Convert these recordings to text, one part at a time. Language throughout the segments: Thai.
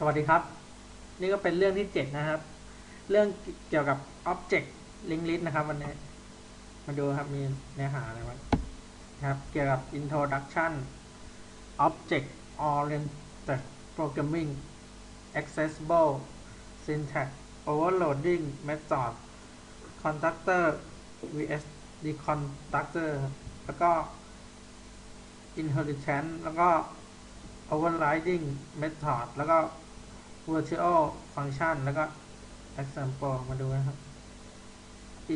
สวัสดีครับ นี่ก็เป็นเรื่องที่ 7 นะครับ เรื่องเกี่ยวกับ Object Link List นะครับ วันนี้ มาดูครับมีเนื้อหาอะไรบ้างครับ เกี่ยวกับ Introduction Object Oriented Programming Accessible Syntax Overloading Method Constructor vs Deconstructor แล้วก็ Inheritance แล้วก็ overriding method แล้วก็ virtual function แล้วก็ example มาดูนะครับ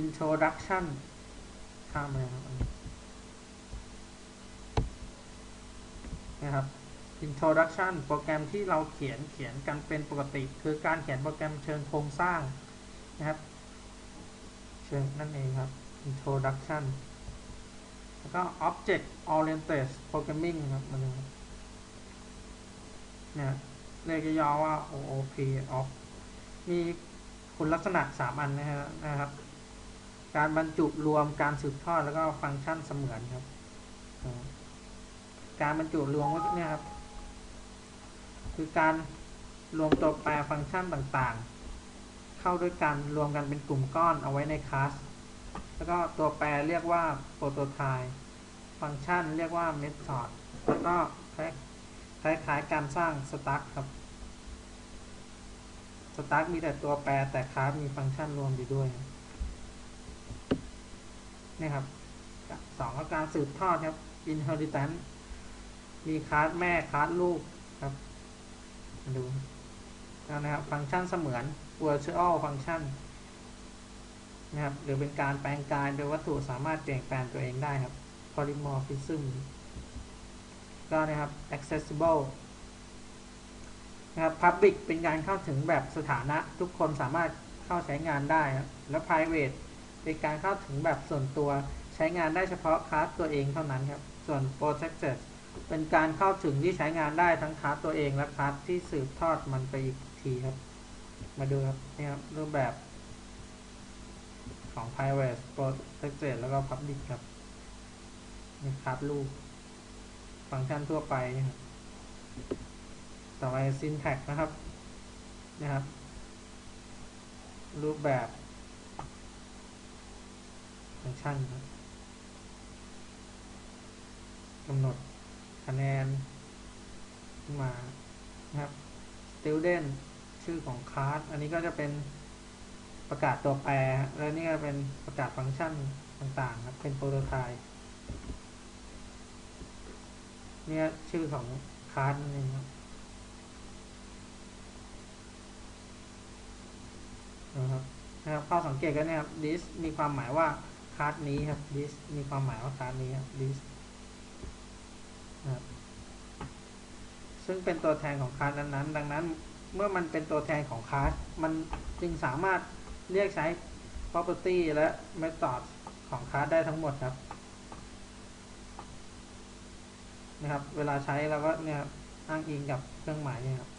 introduction ข้ามเลยครับนะครับ introduction โปรแกรมที่เราเขียนเขียนกันเป็นปกติ คือการเขียนโปรแกรมเชิงโครงสร้างนะครับ เชิงนั่นเองครับ introduction แล้วก็ object oriented programming ครับมาดูครับเนี่ย เรียกย่อว่า OOP of มีคุณลักษณะ 3 อันนะฮะนะครับ การบรรจุรวมการสืบทอดแล้วก็ฟังก์ชันเสมือนครับ การบรรจุรวมก็เนี่ยครับ คือการรวมตัวแปรฟังก์ชันต่างๆ เข้าด้วยกันรวมกันเป็นกลุ่มก้อนเอาไว้ในคลาสแล้วก็ตัวแปรเรียกว่าโปรโตไทป์ฟังก์ชันเรียกว่าเมธอดแล้วก็ คล้ายๆ การสร้างสตั๊กครับสตั๊กมีแต่ตัวแปรแต่คลาสมีฟังก์ชันรวมอยู่ด้วยนี่ครับสองก็การสืบทอดครับ inheritance มีคลาสแม่คลาสลูกครับมาดูนะครับฟังก์ชันเสมือน virtual function นะครับหรือเป็นการแปลงกายโดยวัตถุสามารถเปลี่ยนแปลงตัวเองได้ครับ polymorphism ก็นะครับ accessible นะครับ public เป็นการเข้าถึงแบบสถานะทุกคนสามารถเข้าใช้งานได้ครับแล้ว private เป็นการเข้าถึงแบบส่วนตัวใช้งานได้เฉพาะคลาสตัวเองเท่านั้นครับ ส่วน protected เป็นการเข้าถึงที่ใช้งานได้ทั้งคลาสตัวเองและคลาสที่สืบทอดมันไปอีกทีครับ มาดูครับนี่ครับรูปแบบของ private protected แล้วก็ public ครับนี่คลาสลูก ฟังก์ชันทั่วไปนะครับต่อไป syntax นะครับนะครับ รูปแบบฟังก์ชันกำหนดคะแนนขึ้นมานะครับ student ชื่อของคลาสอันนี้ก็จะเป็นประกาศตัวแปร แล้วนี่ก็เป็นประกาศฟังก์ชันต่างๆครับ เป็นโปรโตไทป์ เนี่ยชื่อของคาสนั่นเองครับนะครับนะครับข้อสังเกตกันนะครับ this มีความหมายว่าคลาสนี้ครับ this มีความหมายว่าคลาสนี้ครับ this นะครับซึ่งเป็นตัวแทนของคลาสนั้นๆ ดังนั้นเมื่อมันเป็นตัวแทนของคลาสมันจึงสามารถเรียกใช้ property และ method ของคลาสได้ทั้งหมดครับ นะครับ เวลาใช้เราก็เนี่ยอ้างอิงกับเครื่องหมายเนี่ยครับ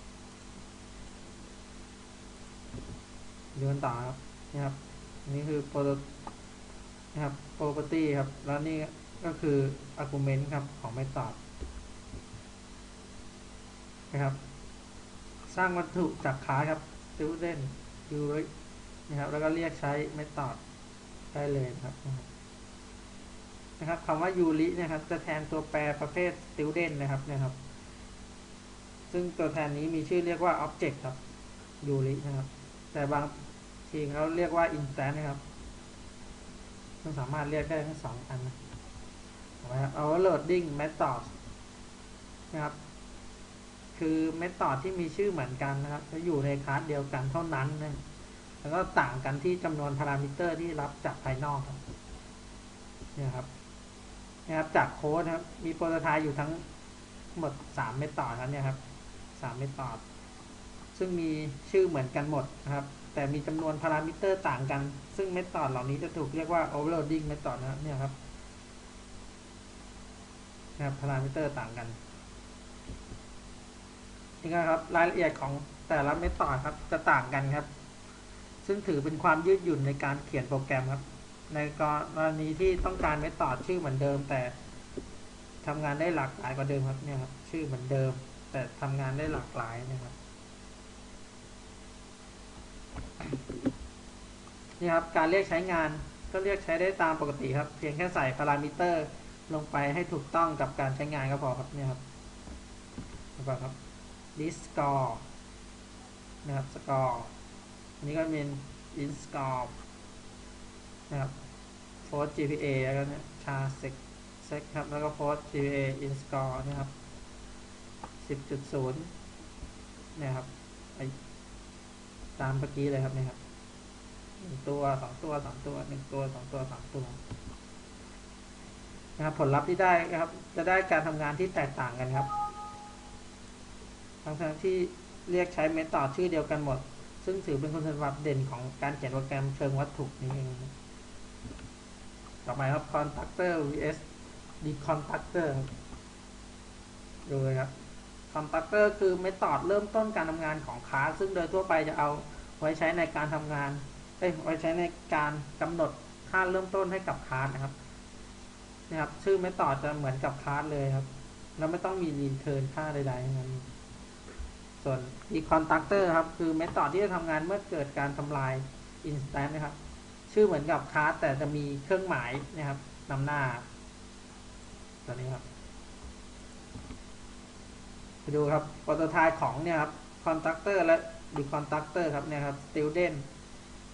ดูกันต่อครับนะครับนี่คือ pro นะครับ property ครับ แล้วนี่ก็คือ argument ครับของ method นะครับ สร้างวัตถุจากคลาสครับ student u นะครับ แล้วก็เรียกใช้ method ได้เลยครับ นะครับคำว่ายูรินะครับ จะแทนตัวแปรประเภท student นะครับนะครับ ซึ่งตัวแทนนี้มีชื่อเรียกว่า object ครับยูรินะครับ แต่บางทีเขาเรียกว่า instance นะครับซึ่งสามารถเรียกได้ทั้งสองอันนะครับ overloading method นะครับ คือ method ที่มีชื่อเหมือนกันนะครับจะอยู่ในคลาสเดียวกันเท่านั้นนะแล้วก็ต่างกันที่จำนวนพารามิเตอร์ที่รับจากภายนอกครับเนี่ยครับ นะครับจากโค้ดนะครับ มีโปรโตไทป์อยู่ทั้งหมด 3 เมธอครับเนี่ยครับ3เมธอซึ่งมีชื่อเหมือนกันหมดนะครับ แต่มีจำนวนพารามิเตอร์ต่างกัน ซึ่งเมธอเหล่านี้จะถูกเรียกว่า overloading method นะครับเนี่ยครับนะครับพารามิเตอร์ต่างกันนี่ครับรายละเอียดของแต่ละเมธอครับจะต่างกันครับ ซึ่งถือเป็นความยืดหยุ่นในการเขียนโปรแกรมครับ ในกรณีที่ต้องการเมธอดชื่อเหมือนเดิม แต่ทำงานได้หลากหลายกว่าเดิมครับเนี่ยครับชื่อเหมือนเดิม แต่ทำงานได้หลากหลายนะครับนี่ครับการเรียกใช้งานก็เรียกใช้ได้ตามปกติครับ เพียงแค่ใส่พารามิเตอร์ลงไปให้ถูกต้องกับการใช้งานก็พอครับเนี่ยครับแล้วก็ครับ list score นะครับ score อันนี้ก็เป็น in score นะครับ post GPA แล้วก็เนี่ย char sec sec ครับ แล้วก็ post GPA in score นะครับ10.0เนี่ยครับไอตามเมื่อกี้เลยครับเนี่ยครับหนึ่งตัวสองตัวสามตัวหนึ่งตัวสองตัวสามตัวนะครับผลลัพธ์ที่ได้นะครับ จะได้การทำงานที่แตกต่างกันครับ ทั้งๆที่เรียกใช้เมธอดชื่อเดียวกันหมด ซึ่งถือเป็นคุณสมบัติเด่นของการเขียนโปรแกรมเชิงวัตถุนี้เอง ต่อไปครับ contactor vs decontactor ครับดูเลยครับ contactor คือเมธอดเริ่มต้นการทำงานของคลาสซึ่งโดยทั่วไปจะเอาไว้ใช้ในการทำงานเอ้ยไว้ใช้ในการกำหนดค่าเริ่มต้นให้กับคลาสนะครับนะครับ ชื่อเมธอดจะเหมือนกับคลาสเลยครับ แล้วไม่ต้องมี return ค่าใดๆนั้นส่วน decontactor ครับ คือเมธอดที่จะทำงานเมื่อเกิดการทำลาย instance นะครับ ชื่อเหมือนกับคลาสแต่จะมีเครื่องหมายนะครับนำหน้าตัวนี้ครับไปดูครับปตทป์ของเนี่ยครับ contactor และ decontactor ครับเนี่ยครับ student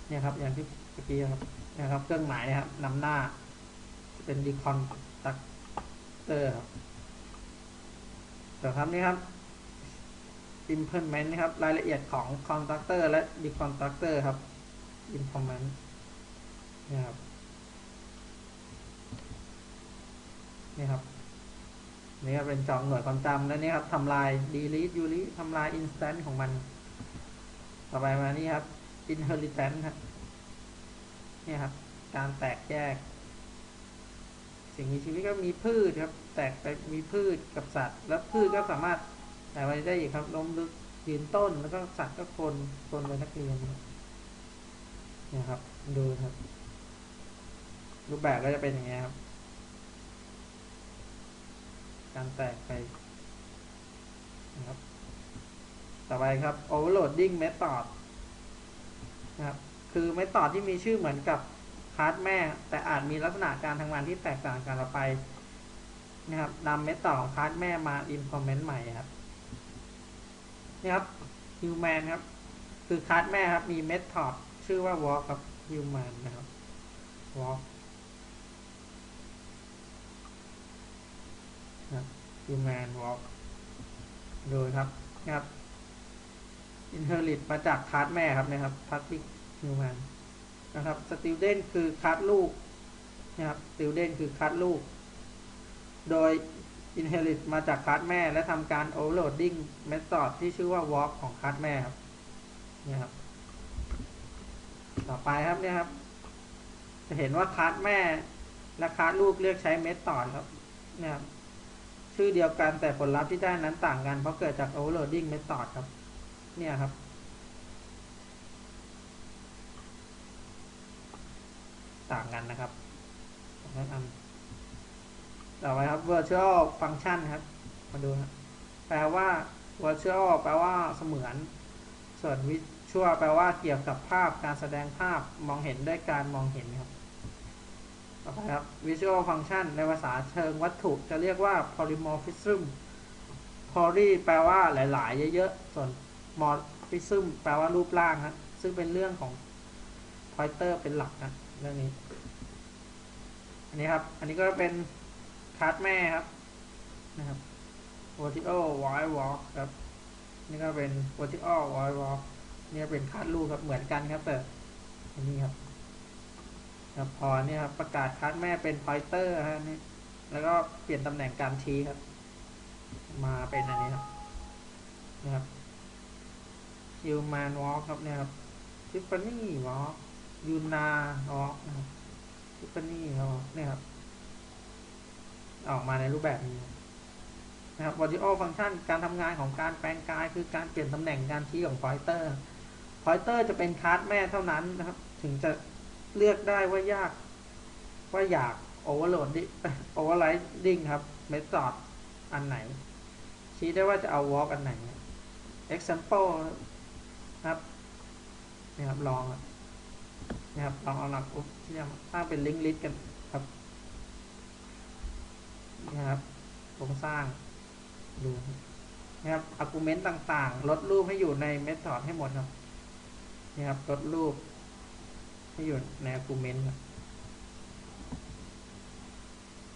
เนี่ยครับอย่างที่เมื่อกี้ครับนะครับเครื่องหมายนะครับนำหน้าเป็น decontactor ครับต่อครับนี่ครับ implement นะครับรายละเอียดของ contactor และ decontactor ครับ implement นี่ครับนี่ครับนี่ก็เป็นจองหน่วยความจำแล้วนี่ครับทำลาย delete delete ทำลาย instant ของมัน ต่อไปมานี่ครับ inheritance ครับนี่ครับ การแตกแยก สิ่งมีชีวิตก็มีพืชครับ แตกไปมีพืชกับสัตว์ แล้วพืชก็สามารถแตกไปได้อีกครับล้มลึกยืนต้นแล้วก็สัตว์ก็คนคนเป็นนักเรียนนี่ครับ ดูครับ รูปแบบก็จะเป็นอย่างเงี้ยครับ การแตกไปนะครับ ต่อไปครับ overloading method นะครับ คือ method ที่มีชื่อเหมือนกับคลาสแม่ แต่อาจมีลักษณะการทำงานที่แตกต่างกันออกไปนะครับนำ method ของคลาสแม่มา implement ใหม่ครับนี่ครับ human ครับ คือคลาสแม่ครับ มี method ชื่อว่า walk กับ human นะครับ walk นะ human walk โดูครับนะครับ inherit มาจากคลาสแม่ครับนะครับ public human นะครับ student คือคลาสลูกนะครับ student คือคลาสลูก โดย inherit มาจากคลาสแม่ และทำการ overloading method ที่ชื่อว่า walk ของคลาสแม่ครับนี่ครับ ต่อไปครับเนี่ยครับ จะเห็นว่าคลาสแม่และคลาสลูกเรียกใช้เมธอดครับเนี่ยครับ ชื่อเดียวกันแต่ผลลัพธ์ที่ได้นั้นต่างกัน เพราะเกิดจาก overloading method ครับ เนี่ยครับ ต่างกันนะครับสองอันต่อไปครับ virtual function ครับ มาดูครับแปลว่า virtual แปลว่าเสมือน ส่วน visual แปลว่าเกี่ยวกับภาพการแสดงภาพมองเห็นด้วยการมองเห็นครับ ต่อไปครับ visual function ในภาษาเชิงวัตถุจะเรียกว่า polymorphism poly แปลว่าหลาย ๆ เยอะ ๆ ส่วน morphism แปลว่ารูปร่างครับซึ่งเป็นเรื่องของ pointer เป็นหลักนะเรื่องนี้ อันนี้ครับ อันนี้ก็เป็นคลาสแม่ครับนะครับ vertical wide walk ครับนี่ก็เป็น vertical wide walk นี่เป็นคลาสลูกครับเหมือนกันครับแต่อันนี้ครับ พอเนี่ยครับประกาศคลาสแม่เป็น pointer ฮะนี่แล้วก็เปลี่ยนตำแหน่งการชี้ครับ มาเป็นอันนี้ครับนะครับ human walk ครับเนี่ยครับ Tiffany walk Yuna walk นะครับ Tiffany walk เนี่ยครับ ออกมาในรูปแบบนี้นะครับ virtual function การทำงานของการแปลงกาย คือการเปลี่ยนตำแหน่งการชี้ของ pointer pointer จะเป็นคลาสแม่เท่านั้นนะครับ ถึงจะ เลือกได้ว่ายาก ว่าอยาก overload overriding ครับ method อันไหน ชี้ได้ว่าจะเอา walk อันไหน example ครับนะครับลองอะนะครับลองเอาหลักปุ๊บที่จะสร้างเป็นลิงก์ลิสต์กันครับนะครับโครงสร้างดูนะครับอาร์กุเมนต์ต่างๆ ลดรูปให้อยู่ในเมธอดให้หมดครับนี่ครับลดรูป ให้อยู่ในอาร์กุเมนต์ครับ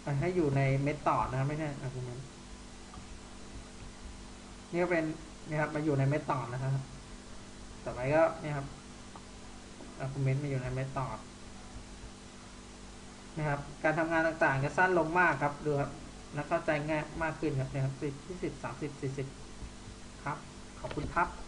อะให้อยู่ในเมธอดนะครับไม่ใช่อาร์กุเมนต์นี่ก็เป็นนี่ครับมาอยู่ในเมธอดนะครับ ต่อไปก็เนี่ยครับอาร์กุเมนต์มาอยู่ในเมธอดนะครับ การทำงานต่างๆจะสั้นลงมากครับดูครับแล้วเข้าใจง่ายมากขึ้นครับเนี่ยครับสิบยี่สิบสามสิบสี่สิบครับ ขอบคุณครับ